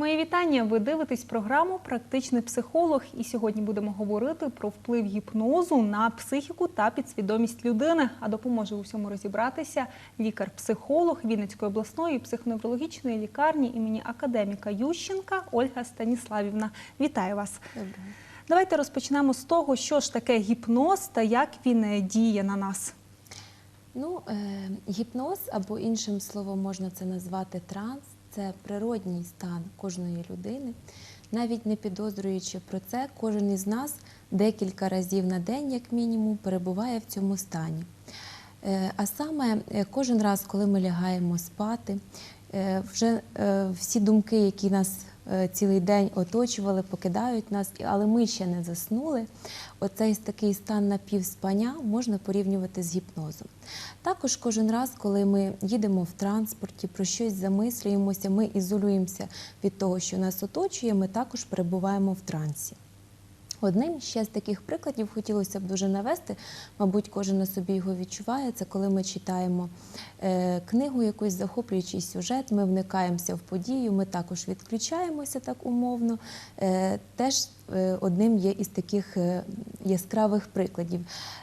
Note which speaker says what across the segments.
Speaker 1: Мої вітання. Ви дивитесь програму Практичний психолог. І сьогодні будемо говорити про вплив гіпнозу на психіку та підсвідомість людини. А допоможе у всьому розібратися лікар-психолог Вінницької обласної психоневрологічної лікарні імені академіка Ющенка Ольга Станіславівна. Вітаю вас.
Speaker 2: Добре.
Speaker 1: Давайте розпочнемо з того, що ж таке гіпноз та як він е, діє на нас.
Speaker 2: Ну, е, гіпноз або іншим словом можна це назвати транс. Це природній стан кожної людини. Навіть не підозрюючи про це, кожен із нас декілька разів на день, як мінімум, перебуває в цьому стані. Е, А саме е, кожен раз, коли ми лягаємо спати, е, вже всі думки, які нас цілий день оточували, покидають нас, але ми ще не заснули. Оцей такий стан напівспання можна порівнювати з гіпнозом. Також кожен раз, коли ми їдемо в транспорті, про щось замислюємося, ми ізолюємося від того, що нас оточує, ми також перебуваємо в трансі. Одним ще з таких прикладів хотілося б дуже навести, мабуть, кожен на собі його відчуває. Це коли ми читаємо е, книгу, якийсь захоплюючий сюжет, ми вникаємося в подію, ми також відключаємося так умовно. Е, теж е, одним є із таких яскравих прикладів.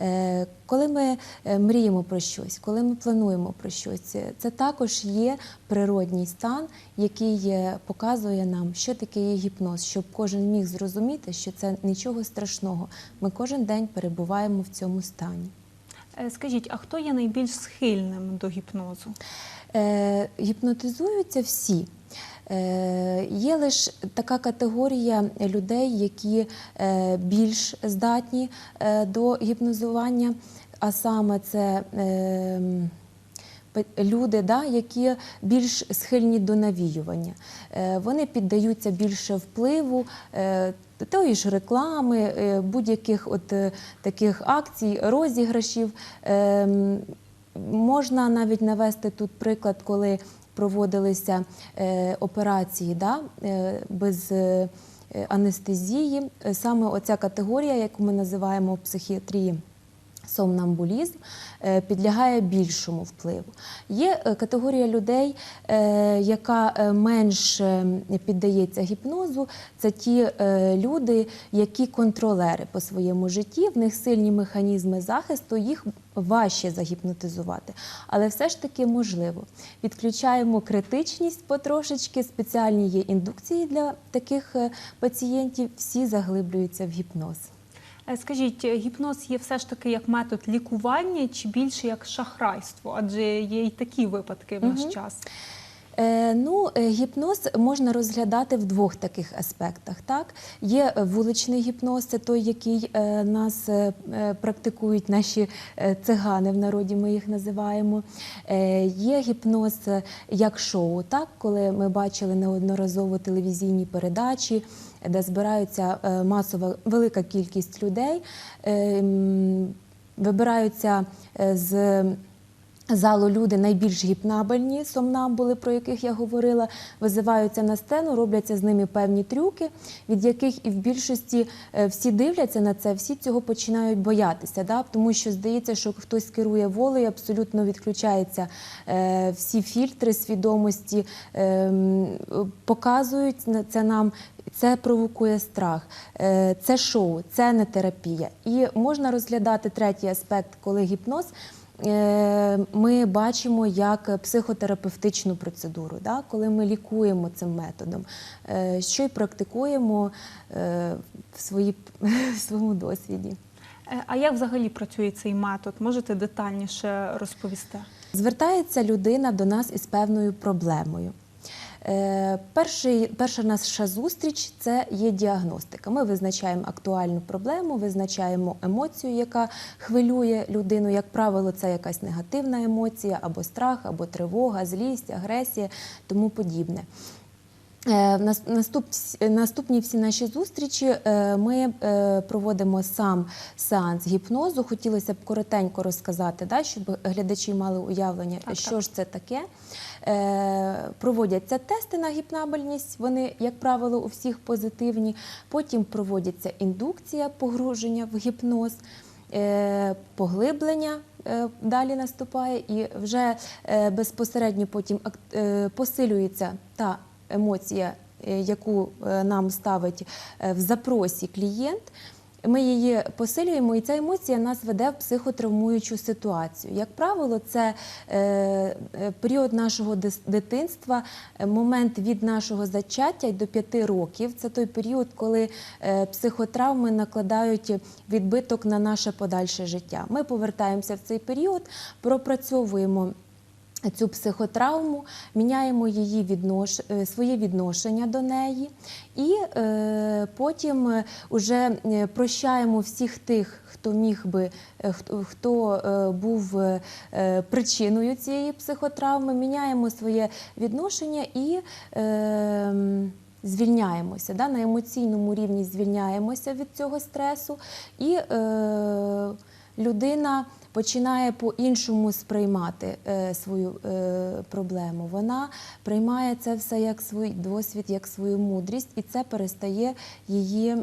Speaker 2: Е, коли ми е, мріємо про щось, коли ми плануємо про щось, е, це також є природній стан, який показує нам, що таке є гіпноз, щоб кожен міг зрозуміти, що це нічого страшного. Ми кожен день перебуваємо в цьому стані.
Speaker 1: Скажіть, а хто є найбільш схильним до гіпнозу?
Speaker 2: Гіпнотизуються всі. Е, є лише така категорія людей, які е, більш здатні е, до гіпнозування, а саме це люди, які більш схильні до навіювання. Вони піддаються більше впливу. Тої ж реклами, будь-яких от таких акцій, розіграшів. Ем, Можна навіть навести тут приклад, коли проводилися е, операції е, без е, анестезії. Саме оця категорія, яку ми називаємо в психіатрії сомнамбулізм, е, підлягає більшому впливу. Є е, категорія людей, е, яка менш піддається гіпнозу. Це ті люди, які контролери по своєму житті, в них сильні механізми захисту, їх важче загіпнотизувати. Але все ж таки можливо. Відключаємо критичність потрошечки, спеціальні є індукції для таких пацієнтів, всі заглиблюються в гіпноз.
Speaker 1: Е, Скажіть, е, гіпноз є все ж таки як метод лікування чи більше як шахрайство? Адже є і такі випадки в наш
Speaker 2: Мгм.
Speaker 1: час.
Speaker 2: Е, ну, гіпноз можна розглядати в двох таких аспектах. Так? Є вуличний гіпноз, це той, який нас практикують наші цигани, в народі ми їх називаємо. Є гіпноз як шоу, так? коли ми бачили неодноразово телевізійні передачі, де збираються е, масова велика кількість людей, е, вибираються е, з залу люди найбільш гіпнабельні, сомнамбули, про яких я говорила, визиваються на сцену, робляться з ними певні трюки, від яких і в більшості е, всі дивляться на це, всі цього починають боятися, да? тому що здається, що хтось керує волею, абсолютно відключаються е, всі фільтри свідомості, е, показують це нам. Це провокує страх, Е, це шоу, це не терапія. І можна розглядати третій аспект, коли гіпноз ми бачимо як психотерапевтичну процедуру, да? коли ми лікуємо цим методом, е, що й практикуємо е, в, свої, в своєму досвіді.
Speaker 1: Е, А як взагалі працює цей метод? Можете детальніше розповісти?
Speaker 2: Звертається людина до нас із певною проблемою. Е, Перший, перша наша зустріч це є діагностика. Ми визначаємо актуальну проблему, визначаємо емоцію, яка хвилює людину. Як правило, це якась негативна емоція, або страх, або тривога, злість, агресія, тому подібне. Е, нас- Наступ, наступні всі наші зустрічі е, ми е, проводимо сам сеанс гіпнозу. Хотілося б коротенько розказати, да, щоб глядачі мали уявлення,
Speaker 1: Так,
Speaker 2: що
Speaker 1: так.
Speaker 2: ж це таке. Проводяться тести на гіпнабельність, вони, як правило, у всіх позитивні. Потім проводяться індукція погруження в гіпноз. Поглиблення далі наступає, і вже безпосередньо потім посилюється та емоція, е, яку е, нам ставить е, в запросі клієнт. Ми її посилюємо, і ця емоція нас веде в психотравмуючу ситуацію. Як правило, це період нашого дитинства, момент від нашого зачаття до п'яти років. Це той період, коли психотравми накладають відбиток на наше подальше життя. Ми повертаємося в цей період, пропрацьовуємо цю психотравму, міняємо її віднош... е, своє відношення до неї, і е, потім е, уже е, прощаємо всіх тих, хто міг би, хто, хто е, був е, причиною цієї психотравми, міняємо своє відношення і. Е, Звільняємося да, на емоційному рівні звільняємося від цього стресу, і е, людина починає по-іншому сприймати е, свою е, проблему. Вона приймає це все як свій досвід, як свою мудрість, і це перестає її.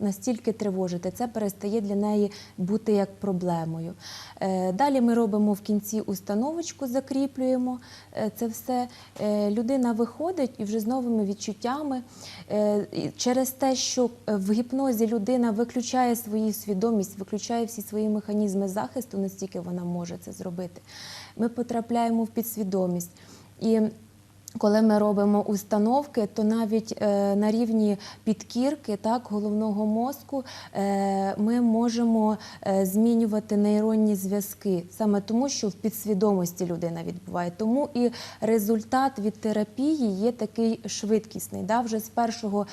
Speaker 2: Настільки тривожити, це перестає для неї бути як проблемою. Е, Далі ми робимо в кінці установочку, закріплюємо е, це все. Е, Людина виходить і вже з новими відчуттями. Через те, що в гіпнозі людина виключає свою свідомість, виключає всі свої механізми захисту, настільки вона може це зробити. Ми потрапляємо в підсвідомість. І коли ми робимо установки, то навіть е, на рівні підкірки, так, головного мозку, е, ми можемо е, змінювати нейронні зв'язки саме тому, що в підсвідомості людина відбуває. Тому і результат від терапії є такий швидкісний. Да? Вже з першого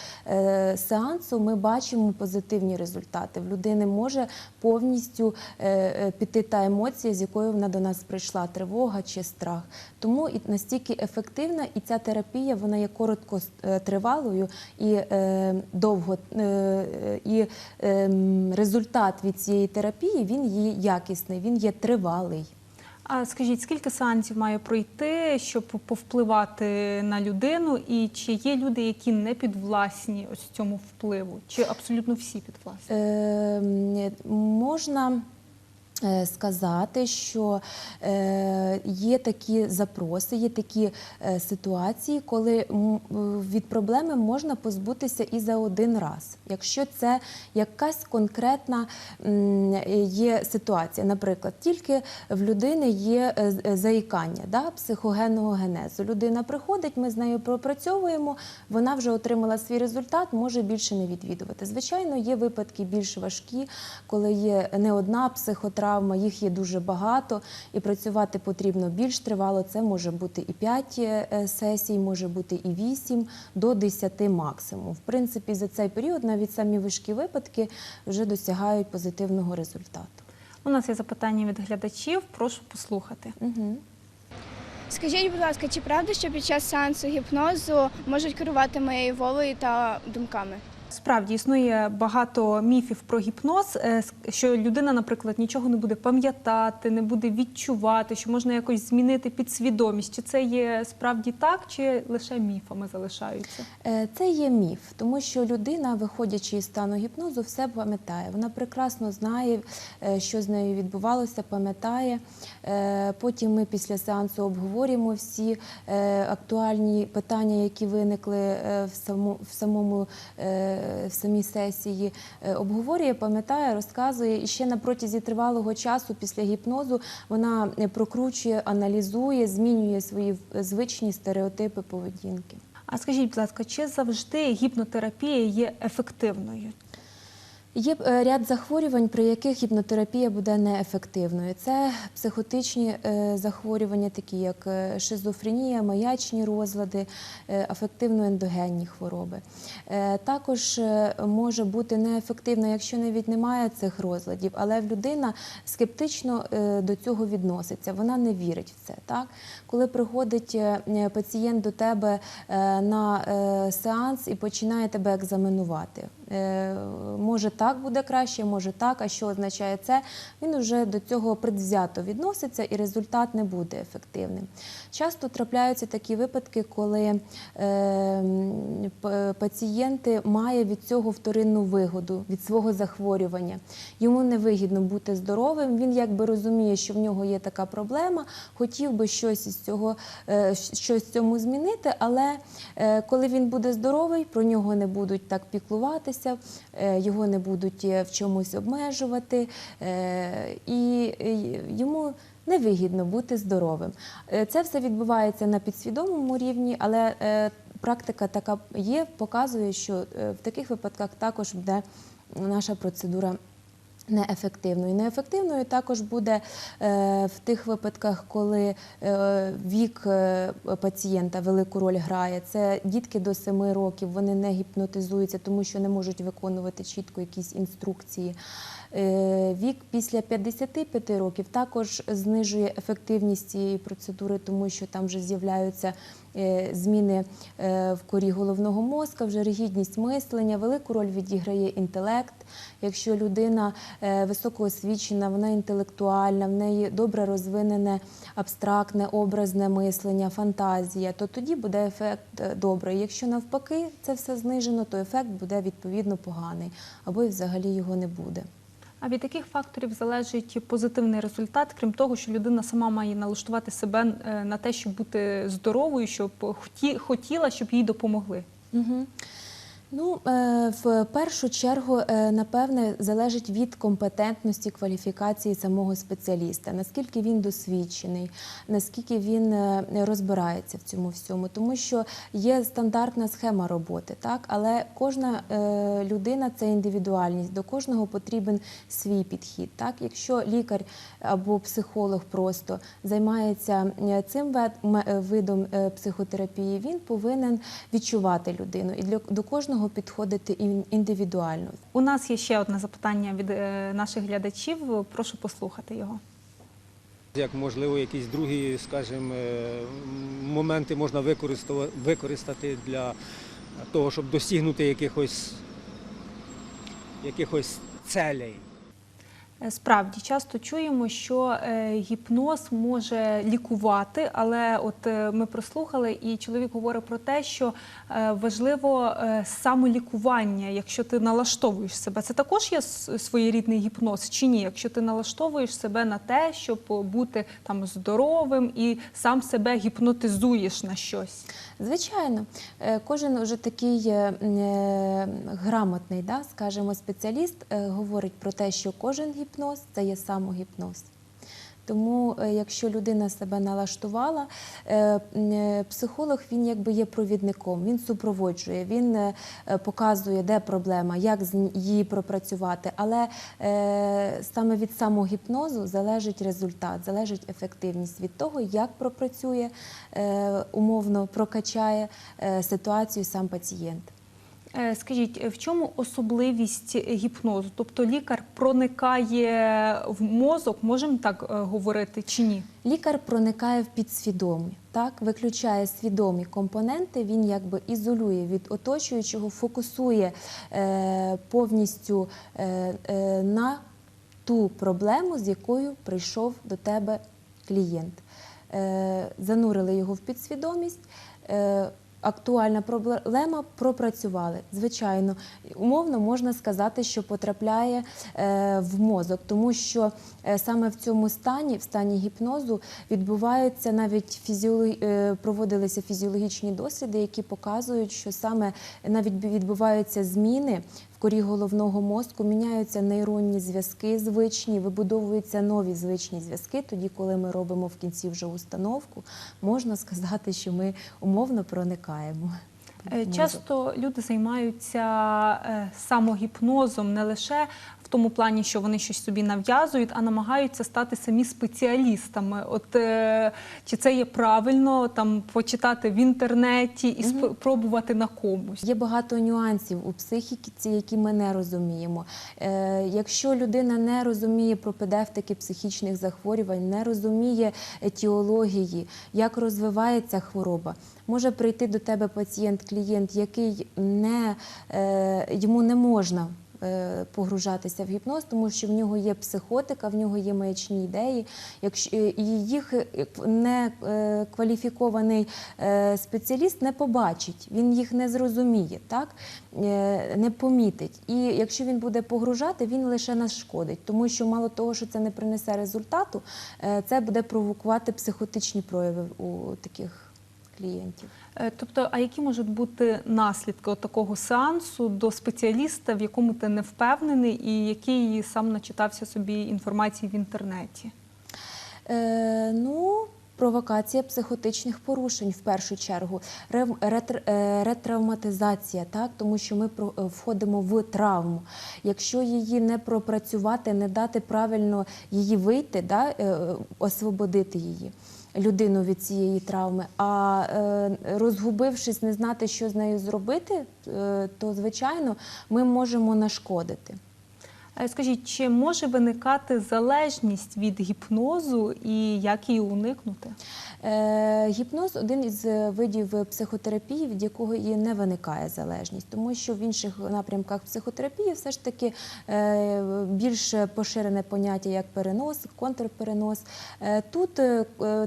Speaker 2: сеансу ми бачимо позитивні результати. В людини може повністю піти та емоція, з якою вона до нас прийшла, тривога чи страх. Тому і настільки ефективна, і ця терапія вона є короткотривалою і е, довго е, е, і е, результат від цієї терапії він є якісний, він є тривалий.
Speaker 1: А скажіть, скільки сеансів має пройти, щоб повпливати на людину? І чи є люди, які не підвласні ось цьому впливу? Чи абсолютно всі підвласні?
Speaker 2: Е, можна е, сказати, що е, є такі запроси, є такі е, ситуації, коли від проблеми можна позбутися і за один раз, якщо це якась конкретна є ситуація. Наприклад, тільки в людини є е, е, заїкання да, психогенного генезу. Людина приходить, ми з нею пропрацьовуємо, вона вже отримала свій результат, може більше не відвідувати. Звичайно, є випадки більш важкі, коли є не одна психотравма, їх є дуже багато, і працювати потрібно більш тривало. Це може бути і 5 сесій, може бути і 8 до 10 максимум. В принципі, за цей період навіть самі важкі випадки вже досягають позитивного результату.
Speaker 1: У нас є запитання від глядачів. Прошу послухати.
Speaker 2: Угу.
Speaker 3: Скажіть, будь ласка, чи правда, що під час сеансу гіпнозу можуть керувати моєю волею та думками?
Speaker 1: Справді існує багато міфів про гіпноз, е, що людина, наприклад, нічого не буде пам'ятати, не буде відчувати, що можна якось змінити підсвідомість. Чи це є справді так, чи лише міфами залишаються?
Speaker 2: Е, Це є міф, тому що людина, виходячи із стану гіпнозу, все пам'ятає. Вона прекрасно знає, е, що з нею відбувалося, пам'ятає. Потім ми після сеансу обговорюємо всі актуальні питання, які виникли в самому в самій сесії. Е, Обговорює, пам'ятає, розказує. І ще на протязі тривалого часу після гіпнозу вона е, прокручує, аналізує, змінює свої звичні стереотипи поведінки.
Speaker 1: А скажіть, будь ласка, чи завжди гіпнотерапія є ефективною?
Speaker 2: Є е, ряд захворювань, при яких гіпнотерапія буде неефективною. Це психотичні е, захворювання, такі як е, шизофренія, маячні розлади, афективно-ендогенні хвороби. Також може бути неефективна, якщо навіть немає цих розладів, але людина скептично до цього відноситься. Вона не вірить в це. Так? Коли приходить пацієнт до тебе на сеанс і починає тебе екзаменувати. Е, може так буде краще, може так. А що означає це? Він вже до цього предвзято відноситься і результат не буде ефективним. Часто трапляються такі випадки, коли е, пацієнти має від цього вторинну вигоду від свого захворювання. Йому невигідно бути здоровим. Він якби розуміє, що в нього є така проблема, хотів би щось із цього е, щось цьому змінити, але коли він буде здоровий, про нього не будуть так піклуватися, е, його не будуть е, в чомусь обмежувати, е, і йому невигідно бути здоровим. Це все відбувається на підсвідомому рівні, але практика така є, показує, що в таких випадках також буде наша процедура неефективною. Неефективною також буде е, в тих випадках, коли е, вік е, пацієнта велику роль грає. Це дітки до 7 років, вони не гіпнотизуються, тому що не можуть виконувати чітко якісь інструкції. Вік після 55 років також знижує ефективність цієї процедури, тому що там вже з'являються зміни в корі головного мозка, вже ригідність мислення, велику роль відіграє інтелект. Якщо людина е, високоосвічена, вона інтелектуальна, в неї добре розвинене абстрактне, образне мислення, фантазія, то тоді буде ефект е, добрий. Якщо навпаки це все знижено, то ефект буде відповідно поганий або і взагалі його не буде.
Speaker 1: А від яких факторів залежить позитивний результат, крім того, що людина сама має налаштувати себе е, на те, щоб бути здоровою, щоб хотіла, щоб їй допомогли?
Speaker 2: Угу. Ну, е, в першу чергу, е, напевне, залежить від компетентності кваліфікації самого спеціаліста, наскільки він досвідчений, наскільки він е, розбирається в цьому всьому, тому що є стандартна схема роботи, так? Але кожна людина це індивідуальність, до кожного потрібен свій підхід. Так, якщо лікар або психолог просто займається цим видом психотерапії, він повинен відчувати людину. І для до кожного підходити індивідуально.
Speaker 1: У нас є ще одне запитання від е, наших глядачів. Прошу послухати його.
Speaker 4: Як можливо, якісь другі, скажімо, е, моменти можна використати для того, щоб досягнути якихось, якихось целей.
Speaker 1: Е, Справді часто чуємо, що е, гіпноз може лікувати, але от е, ми прослухали, і чоловік говорить про те, що важливо самолікування, якщо ти налаштовуєш себе. Це також є своєрідний гіпноз чи ні? Якщо ти налаштовуєш себе на те, щоб бути там здоровим і сам себе гіпнотизуєш на щось.
Speaker 2: Звичайно, кожен уже такий грамотний, да, скажімо, спеціаліст говорить про те, що кожен гіпноз це є самогіпноз. Тому, е, якщо людина себе налаштувала, е, е, психолог він якби є провідником, він супроводжує, він показує, де проблема, як її пропрацювати. Але саме від самогіпнозу залежить результат, залежить ефективність від того, як пропрацює, умовно прокачає ситуацію сам пацієнт.
Speaker 1: Е, Скажіть, в чому особливість гіпнозу? Тобто лікар проникає в мозок, можемо так е, говорити чи ні?
Speaker 2: Лікар проникає в підсвідомі, так виключає свідомі компоненти. Він якби ізолює від оточуючого, фокусує е, повністю е, е, на ту проблему, з якою прийшов до тебе клієнт. Е, занурили його в підсвідомість. Е, Актуальна проблема пропрацювали. Звичайно, умовно можна сказати, що потрапляє е, в мозок, тому що е, саме в цьому стані, в стані гіпнозу, відбуваються навіть фізіологі... е, проводилися фізіологічні досліди, які показують, що саме навіть відбуваються зміни корі головного мозку, міняються нейронні зв'язки звичні, вибудовуються нові звичні зв'язки. Тоді, коли ми робимо в кінці вже установку, можна сказати, що ми умовно проникаємо.
Speaker 1: Е. Часто люди займаються е, самогіпнозом не лише тому плані, що вони щось собі нав'язують, а намагаються стати самі спеціалістами. От е, чи це є правильно там почитати в інтернеті і спробувати на комусь?
Speaker 2: Є багато нюансів у психіці, які ми не розуміємо. Е, якщо людина не розуміє пропедевтики психічних захворювань, не розуміє етіології, як розвивається хвороба, може прийти до тебе пацієнт-клієнт, який не, е, йому не можна. Е, Погружатися в гіпноз, тому що в нього є психотика, в нього є маячні ідеї. Якщо е, їх не е, кваліфікований е, спеціаліст не побачить, він їх не зрозуміє, так не помітить. І якщо він буде погружати, він лише нашкодить, тому що мало того, що це не принесе результату, це буде провокувати психотичні прояви у таких клієнтів.
Speaker 1: Е, Тобто, а які можуть бути наслідки такого сеансу до спеціаліста, в якому ти не впевнений, і який сам начитався собі інформації в інтернеті?
Speaker 2: Е, ну, провокація психотичних порушень в першу чергу, е, ретравматизація, так? тому що ми е, входимо в травму. Якщо її не пропрацювати, не дати правильно її вийти, да? освободити її. Людину від цієї травми, а е, розгубившись, не знати, що з нею зробити, е, то звичайно ми можемо нашкодити.
Speaker 1: Е, Скажіть, чи може виникати залежність від гіпнозу і як її уникнути?
Speaker 2: Е, гіпноз один із видів психотерапії, від якого і не виникає залежність, тому що в інших напрямках психотерапії все ж таки е, більш поширене поняття як перенос, контрперенос. Тут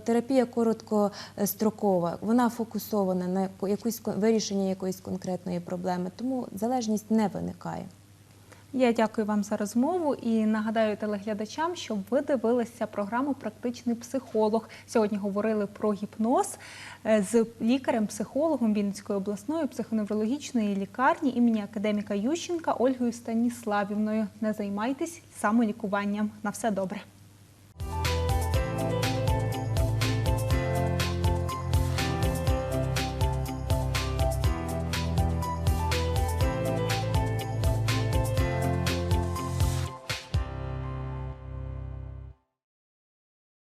Speaker 2: терапія короткострокова, вона фокусована на якусь вирішення якоїсь конкретної проблеми, тому залежність не виникає.
Speaker 1: Я дякую вам за розмову і нагадаю телеглядачам, щоб ви дивилися програму Практичний психолог. Сьогодні говорили про гіпноз е, з лікарем-психологом Вінницької обласної психоневрологічної лікарні імені академіка Ющенка Ольгою Станіславівною. Не займайтесь самолікуванням. На все добре.